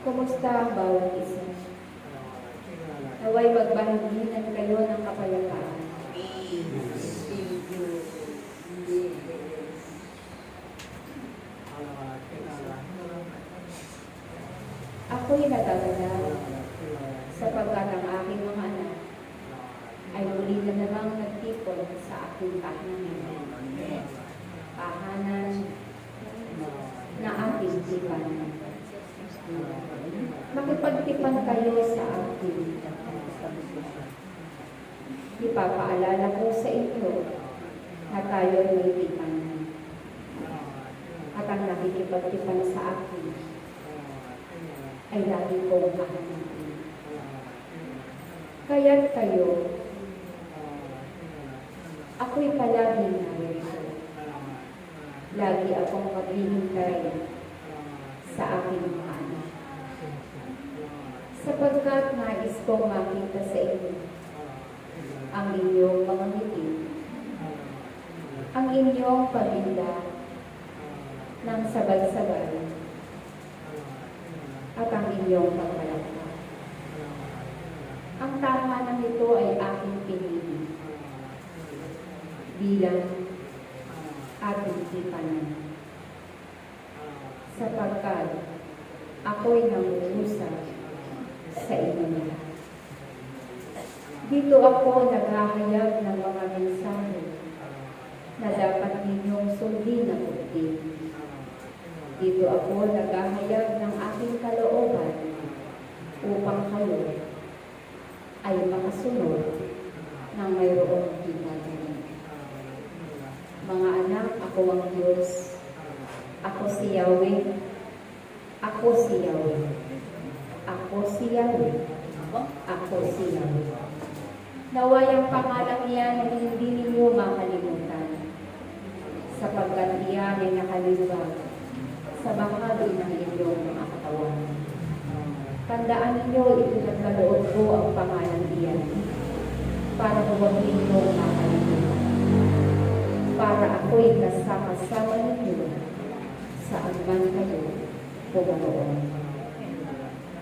Kumusta ang bawat isa? Naway magbahaginan kayo ng kapayapaan. Ako'y nagagala sapagkat ang aking mga anak ay muli na namang nagtipon sa aking tahanan. Tahanan na ating tipan. Makipagtipan kayo sa akin. Ipapaalala ko sa inyo na tayo may tipan. At ang nakikipagtipan sa akin ay lagi kong hahanapin. Kaya't kayo, ako'y palaging narito. Lagi akong maghihintay sa aking anak. Sapagkat nais kong makita sa inyo ang inyong mga ngiti, ang inyong pamilya ng sabay-sabay, at ang inyong pagmalakpak. Ang tahanan nito ay aking pinili bilang ating tipanan. Sapagkat ako'y nangungusap sa inyo. Dito ako naghahayag ng mga mensahe na dapat ninyong sundin at ulitin. Dito ako naghahayag ng aking kalooban upang kayo ay makasunod ng mayroong ginagawa. Mga anak, ako ang Diyos. Ako si Yahweh. Ako si Yahweh. Ako si Yahweh. Ako si Yahweh. Naway ang pangalang iyan ay hindi ninyo makalimutan sapagkat iyan ay nakalibag sa bahagi ng inyong mga katawan. Tandaan ninyo, ipinagkaloob ko ang pangalan iyan para huwag ninyo makalimutan. Para ako'y kasama-sama ninyo saan man kayo pumaroon.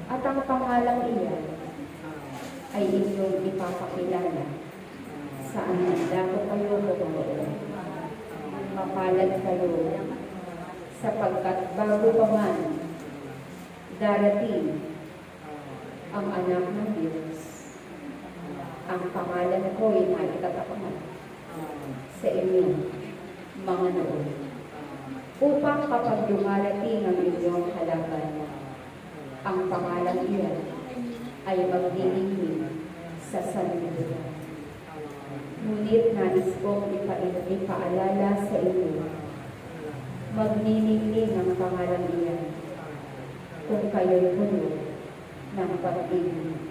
At ang pangalang iyan ay inyong ipapakilala. Saan? Man dapat kayo pumaroon. Mapalad kayo. Sapagkat bago pa man darating ang anak ng Diyos, ang pangalan ko ay maitatapat sa inyo, mga noon, upang kapag dumarating ang inyong halagan, ang pangalan iyan ay magdilingin sa sanlibutan. Ngunit nais kong ipa- ipaalala sa inyo magniningning ang pangalan niya kung kayo'y puno ng pag-ibig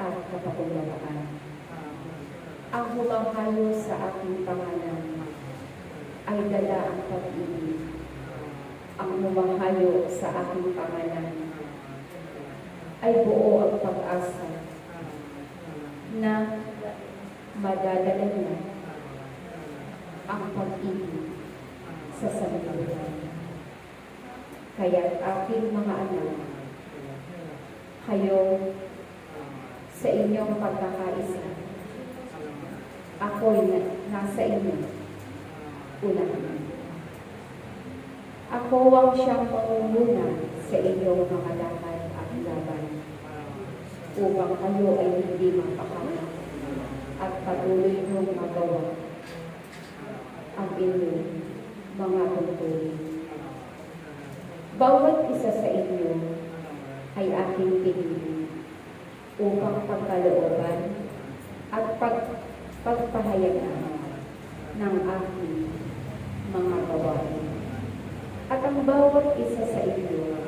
at kapatulaan. Ang humanghayo sa aking pangalan ay dala ang pag-ibig. Ang humanghayo sa aking pangalan ay buo ang pag-asa na madadala niya ang pag-ibig sa sanlibutan. Kaya aking mga anak, kayo sa inyong pagkakaisa, ako'y na, nasa inyo, unahan. Ako ang siyang pangunguna sa inyong mga lakad at laban, upang kayo ay hindi mapakala at patuloy niyong magawa ang inyong mga tungkulin. Bawat isa sa inyo ay aking pinili upang pagkalooban at pag, pagpahayagan ng aking mga gawain. At ang bawat isa sa inyo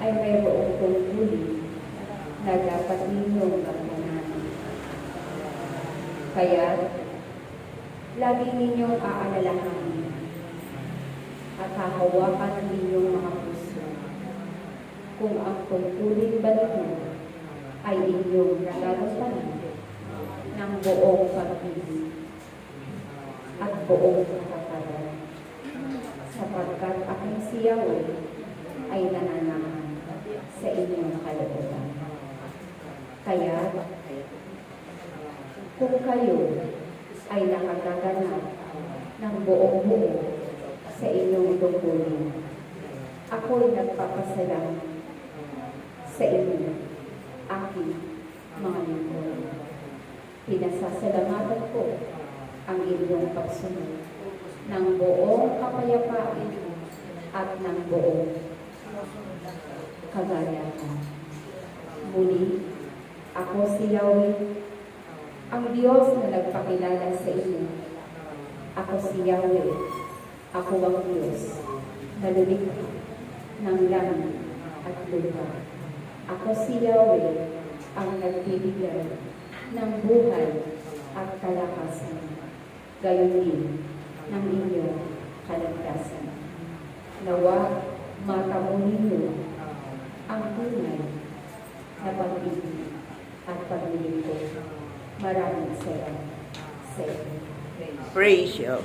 ay mayroong tungkulin na dapat ninyong gampanan. Kaya, lagi ninyong aalalahanin at hahawakan ninyong mga puso kung ang tungkulin ba ninyo ay inyong nagagampanan ng buong pag-ibig at buong katataran sapagkat aking si Yahweh ay nananahan sa sa inyong kalooban. Kaya, kung kayo ay nakagaganap ng buong buo sa inyong tungkulin, ako'y nagpapasalamat sa inyo, aking mga lingkod. Pinasasalamatan ko ang inyong pagsunod ng buong kapayapaan at ng buong kagalakan. Muli, ako si Yahweh, ang Diyos na nagpakilala sa inyo. Ako si Yahweh, ako ang Diyos na lumikha ng langit at lupa. Ako si Yahweh, ang nagbibigay ng buhay at kalakasan, gayon din ng inyong kaligtasan. Nawa matamo ninyo ang tunay na pag-ibig at paglilingkod. Maraming salamat sa inyo. Praise you.